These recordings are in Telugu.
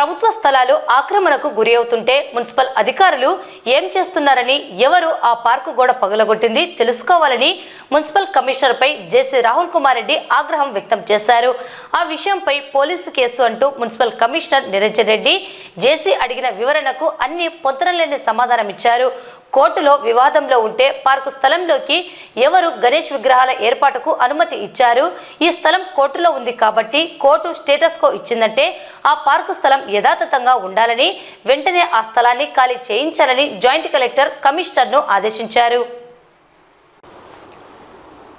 ప్రభుత్వ స్థలాలు ఆక్రమణకు గురి అవుతుంటే మున్సిపల్ అధికారులు ఏం చేస్తున్నారని ఎవరు ఆ పార్కు గోడ పగలగొట్టింది తెలుసుకోవాలని మున్సిపల్ కమిషనర్పై జేసీ రాహుల్ కుమార్ రెడ్డి ఆగ్రహం వ్యక్తం చేశారు. ఆ విషయంపై పోలీసు కేసు అంటూ municipal commissioner Niranjan Reddy J C అడిగిన వివరణకు అన్ని పొంతనలేని సమాధానం ఇచ్చారు కోర్టులో వివాదంలో ఉంటే పార్కు స్థలంలోకి ఎవరు గణేష్ విగ్రహాల ఏర్పాటుకు అనుమతి ఇచ్చారు? ఈ స్థలం కోర్టులో ఉంది కాబట్టి కోర్టు స్టేటస్ కో ఇచ్చిందంటే ఆ పార్కు స్థలం యథాతథంగా ఉండాలని వెంటనే ఆ స్థలాన్ని ఖాళీ చేయించాలని జాయింట్ కలెక్టర్ కమిషనర్ను ఆదేశించారు.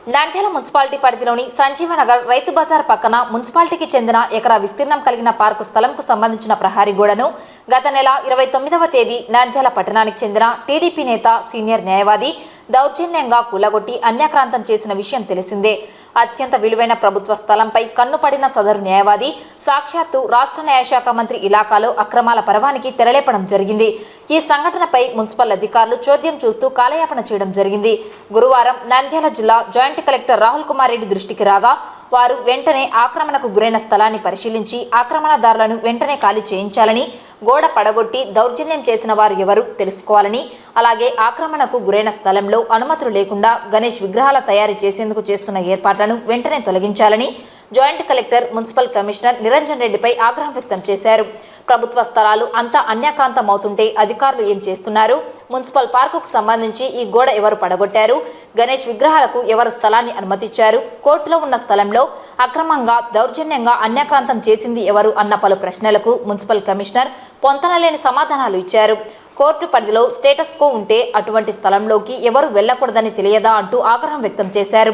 నంద్యాల మున్సిపాలిటీ పరిధిలోని సంజీవనగర్ రైతు బజార్ పక్కన మున్సిపాలిటీకి చెందిన ఎకరా విస్తీర్ణం కలిగిన పార్కు స్థలంకు సంబంధించిన ప్రహారీ గోడను గత నెల ఇరవై తొమ్మిదవ తేదీ నంద్యాల పట్టణానికి చెందిన టీడీపీ నేత సీనియర్ న్యాయవాది దౌర్జన్యంగా కూలగొట్టి అన్యాక్రాంతం చేసిన విషయం తెలిసిందే. అత్యంత విలువైన ప్రభుత్వ స్థలంపై కన్నుపడిన సదరు న్యాయవాది సాక్షాత్తు రాష్ట్ర న్యాయశాఖ మంత్రి ఇలాకాలో అక్రమాల పరవానికి తెరలేపడం జరిగింది. ఈ సంఘటనపై మున్సిపల్ అధికారులు చోద్యం చూస్తూ కాలయాపన చేయడం జరిగింది. గురువారం నంద్యాల జిల్లా జాయింట్ కలెక్టర్ రాహుల్ కుమార్ రెడ్డి దృష్టికి రాగా వారు వెంటనే ఆక్రమణకు గురైన స్థలాన్ని పరిశీలించి ఆక్రమణదారులను వెంటనే ఖాళీ చేయించాలని గోడ పడగొట్టి దౌర్జన్యం చేసిన వారు ఎవరు తెలుసుకోవాలని అలాగే ఆక్రమణకు గురైన స్థలంలో అనుమతులు లేకుండా గణేష్ విగ్రహాల తయారు చేసేందుకు చేస్తున్న ఏర్పాట్లను వెంటనే తొలగించాలని joint collector municipal commissioner Niranjan రెడ్డిపై ఆగ్రహం వ్యక్తం చేశారు. ప్రభుత్వ స్థలాలు అంతా అన్యాకాంతం అవుతుంటే అధికారులు ఏం చేస్తున్నారు? మున్సిపల్ పార్కుకు సంబంధించి ఈ గోడ ఎవరు పడగొట్టారు? గణేష్ విగ్రహాలకు ఎవరు స్థలాన్ని అనుమతిచ్చారు? కోర్టులో ఉన్న స్థలంలో అక్రమంగా దౌర్జన్యంగా అన్యాక్రాంతం చేసింది ఎవరు అన్న పలు ప్రశ్నలకు మున్సిపల్ కమిషనర్ పొంతనలేని సమాధానాలు ఇచ్చారు. కోర్టు పరిధిలో స్టేటస్ కో ఉంటే అటువంటి స్థలంలోకి ఎవరు వెళ్ళకూడదని తెలియదా అంటూ ఆగ్రహం వ్యక్తం చేశారు.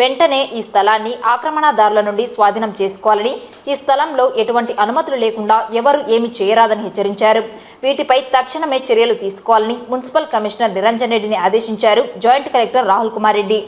వెంటనే ఈ స్థలాన్ని ఆక్రమణదారుల నుండి స్వాధీనం చేసుకోవాలని ఈ స్థలంలో ఎటువంటి అనుమతులు లేకుండా ఎవరు ఏమి చేయరాదని హెచ్చరించారు. వీటిపై తక్షణమే చర్యలు తీసుకోవాలని మున్సిపల్ కమిషనర్ నిరంజన్ రెడ్డిని ఆదేశించారు. Joint collector Rahul Kumar Reddy.